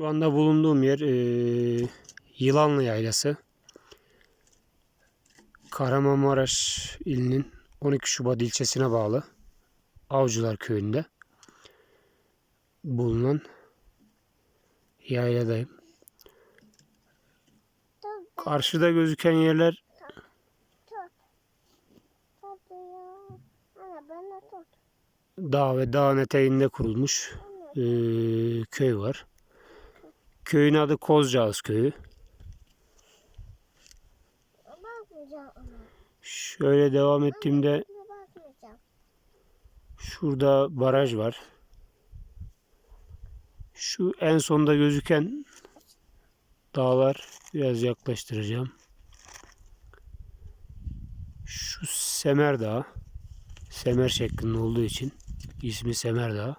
Şu anda bulunduğum yer eee, Yılanlı Yaylası. Kahramanmaraş ilinin 12 Şubat ilçesine bağlı Avcılar Köyü'nde bulunan yayladayım. Karşıda gözüken yerler dağ ve dağın eteğinde kurulmuş eee, köy var. Köyün adı Kozcağız Köyü. Şöyle devam ettiğimde. Şurada baraj var. Şu en sonda gözüken dağlar biraz yaklaştıracağım. Şu Semer Dağı. Semer şeklinde olduğu için ismi Semer Dağı.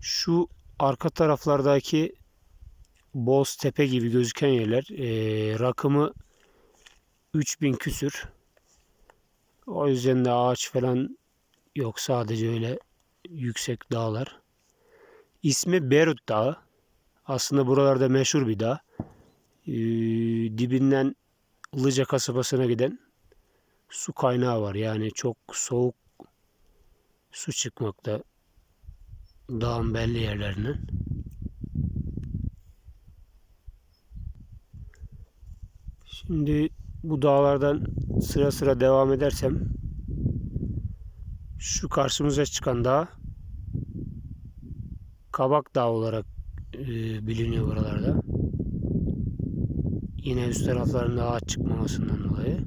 Şu arka taraflardaki Boz Tepe gibi gözüken yerler eee, rakımı 3000 küsür. O yüzden de ağaç falan Yok sadece öyle yüksek dağlar. İsmi Berut Dağı. Aslında buralarda meşhur bir dağ. Ee, dibinden Ilıca kasabasına giden su kaynağı var. Yani çok soğuk su çıkmakta dağın belli yerlerinden. Şimdi bu dağlardan sıra sıra devam edersem şu karşımıza çıkan dağ Kabak Dağı olarak e, biliniyor buralarda. Yine üst taraflarında ağaç çıkmamasından dolayı.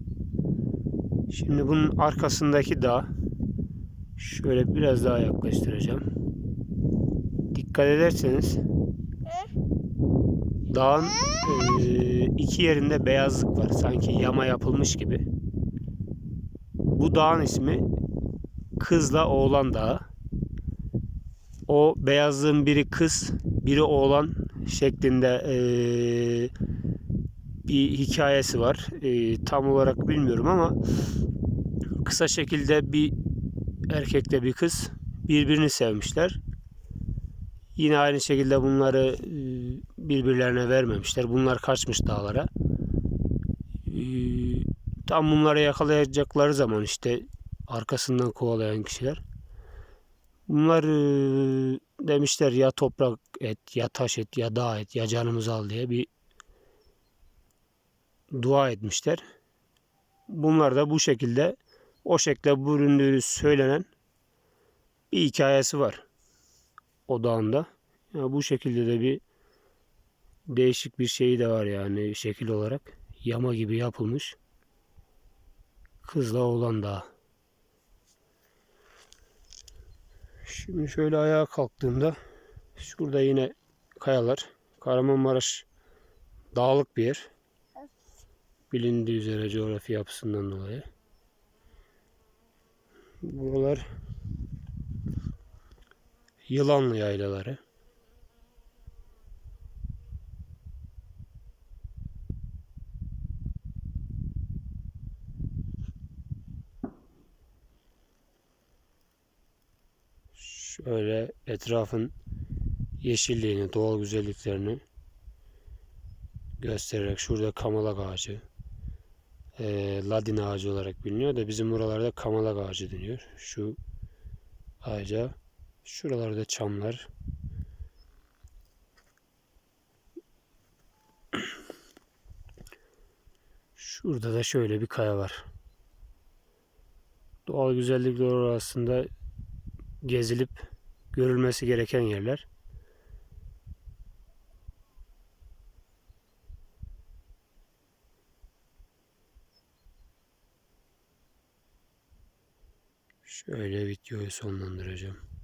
Şimdi bunun arkasındaki dağ şöyle biraz daha yaklaştıracağım. Dikkat ederseniz dağın iki yerinde beyazlık var. Sanki yama yapılmış gibi. Bu dağın ismi kızla oğlan dağı. O beyazlığın biri kız, biri oğlan şeklinde bir hikayesi var. Tam olarak bilmiyorum ama kısa şekilde bir erkekle bir kız birbirini sevmişler. Yine aynı şekilde bunları eee, birbirlerine vermemişler. Bunlar kaçmış dağlara. Eee, tam bunları yakalayacakları zaman işte arkasından kovalayan kişiler. Bunlar eee, demişler ya toprak et, ya taş et, ya dağ et, ya canımızı al diye bir dua etmişler. Bunlar da bu şekilde o şekilde büründüğü söylenen bir hikayesi var o dağında. Ya bu şekilde de bir değişik bir şeyi de var yani şekil olarak. Yama gibi yapılmış. Kızla oğlan dağı. Şimdi şöyle ayağa kalktığımda şurada yine kayalar. Kahramanmaraş dağlık bir yer. Bilindiği üzere coğrafi yapısından dolayı. Buralar Yılanlı yaylaları. Şöyle etrafın yeşilliğini, doğal güzelliklerini göstererek şurada kamalak ağacı, eee, ladin ağacı olarak biliniyor da bizim buralarda kamalak ağacı deniyor. Şu ağaca, şuralarda çamlar. Şurada da şöyle bir kaya var. Doğal güzellikler arasında gezilip görülmesi gereken yerler. Şöyle videoyu sonlandıracağım.